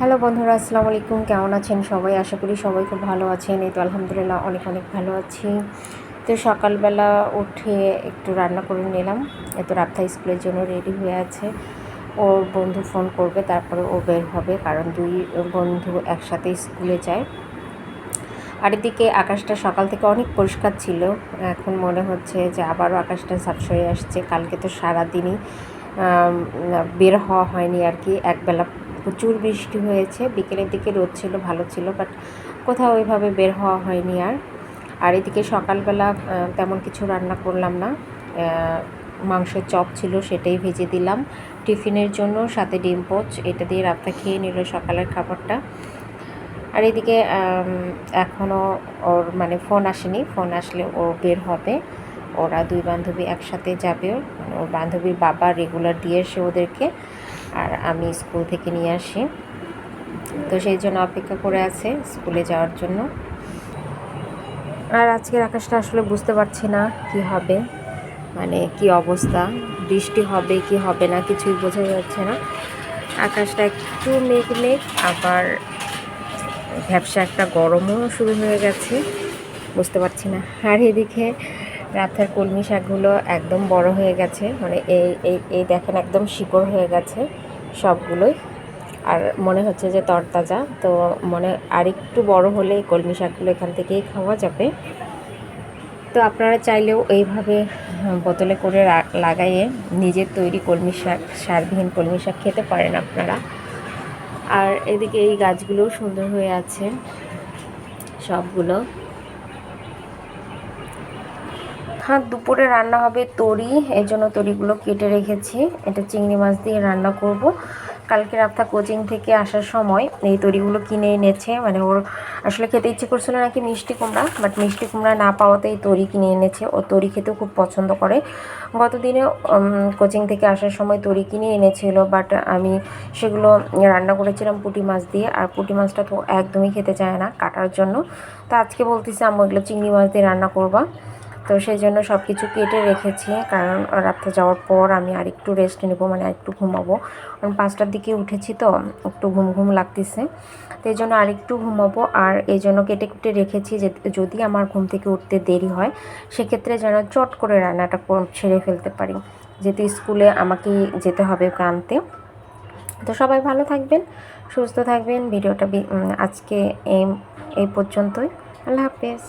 Hello বন্ধুরা, আসসালামু আলাইকুম। কেমন আছেন সবাই? আশা করি সবাই খুব ভালো আছেন। এই তো আলহামদুলিল্লাহ অনেক অনেক ভালো আছি। তো সকালবেলা উঠে একটু রান্না করে নিলাম। এত রাপ্তা স্কুলের জন্য রেডি হয়ে আছে। ওর বন্ধু ফোন করবে, তারপরে ও বের হবে। কারণ দুই বন্ধু একসাথে স্কুলে যায়। আর এদিকে আকাশটা সকাল থেকে অনেক পরিষ্কার ছিল। এখন মনে হচ্ছে যে আবারও আকাশটা ঝাপস হয়ে আসছে। কালকে তো সারাদিনই বের হওয়া হয়নি আর কি। একবেলা প্রচুর বৃষ্টি হয়েছে। বিকেলের দিকে রোদ ছিল, ভালো ছিল বাট কোথাও ওইভাবে বের হওয়া হয়নি আর। আর এদিকে সকালবেলা তেমন কিছু রান্না করলাম না। মাংসের চপ ছিল, সেটাই ভেজে দিলাম। টিফিনের জন্য সাথে ডিম পোচ, এটা দিয়ে রাতটা খেয়ে নিল সকালের খাবারটা। আর এদিকে এখনও ওর মানে ফোন আসেনি। ফোন আসলে ও বের হবে। ওরা দুই বান্ধবী একসাথে যাবে। মানে ওর বান্ধবীর বাবা রেগুলার দিয়ে এসে ওদেরকে। আর আমি স্কুল থেকে নিয়ে আসি। তো সেই জন্য অপেক্ষা করে আছে স্কুলে যাওয়ার জন্য। আর আজকের আকাশটা আসলে বুঝতে পারছি না কি হবে মানে কি অবস্থা, বৃষ্টি হবে কি হবে না কিছুই বোঝা যাচ্ছে না। আকাশটা একটু মেঘ মেঘ, আবার ব্যবসা একটা গরমও শুরু হয়ে গেছে, বুঝতে পারছি না। আর এদিকে রাতের কলমি শাকগুলো একদম বড় হয়ে গেছে। মানে এই এই এই দেখেন একদম শিকড় হয়ে গেছে সবগুলোই। আর মনে হচ্ছে যে তরতাজা, তো মনে আরেকটু বড় হলে কলমি শাকগুলো এখান থেকেই খাওয়া যাবে। তো আপনারা চাইলেও এইভাবে বোতলে করে লাগাইয়ে নিজের তৈরি কলমি শাক, সারবিহীন কলমি শাক খেতে পারেন আপনারা। আর এদিকে এই গাছগুলোও সুন্দর হয়ে আছে সবগুলো। হ্যাঁ দুপুরে রান্না হবে তরি। এই জন্য তরিগুলো কেটে রেখেছি। এটা চিংড়ি মাছ দিয়ে রান্না করব। কালকে রাতটা কোচিং থেকে আসার সময় এই তরিগুলো কিনে এনেছে। মানে ওর আসলে খেতে ইচ্ছে করছিল নাকি মিষ্টি কুমড়া বাট মিষ্টি কুমড়া না পাওয়াতে এই তরি কিনে এনেছে। ও তরি খেতেও খুব পছন্দ করে। গত দিনে কোচিং থেকে আসার সময় তরি কিনে এনেছিল বাট আমি সেগুলো রান্না করেছিলাম পুঁটি মাছ দিয়ে। আর পুঁটি মাছটা তো একদমই খেতে চায় না কাটার জন্য। তো আজকে বলতেছি আমি এগুলো চিংড়ি মাছ দিয়ে রান্না করবা। তো সেই জন্য সব কিছু কেটে রেখেছি, কারণ রাত্রে যাওয়ার পর আমি আর একটু রেস্ট নেব মানে একটু ঘুমাবো। কারণ পাঁচটার দিকে উঠেছি তো, একটু ঘুম ঘুম লাগতেছে। তো এই জন্য আরেকটু ঘুমাবো, আর এই জন্য কেটে কুটে রেখেছি যে যদি আমার ঘুম থেকে উঠতে দেরি হয়, সেক্ষেত্রে যেন চট করে রান্নাটা ছেড়ে ফেলতে পারি। যেহেতু স্কুলে আমাকে যেতে হবে আনতে তো সবাই ভালো থাকবেন, সুস্থ থাকবেন। ভিডিওটা আজকে এই পর্যন্তই। আল্লাহ হাফেজ।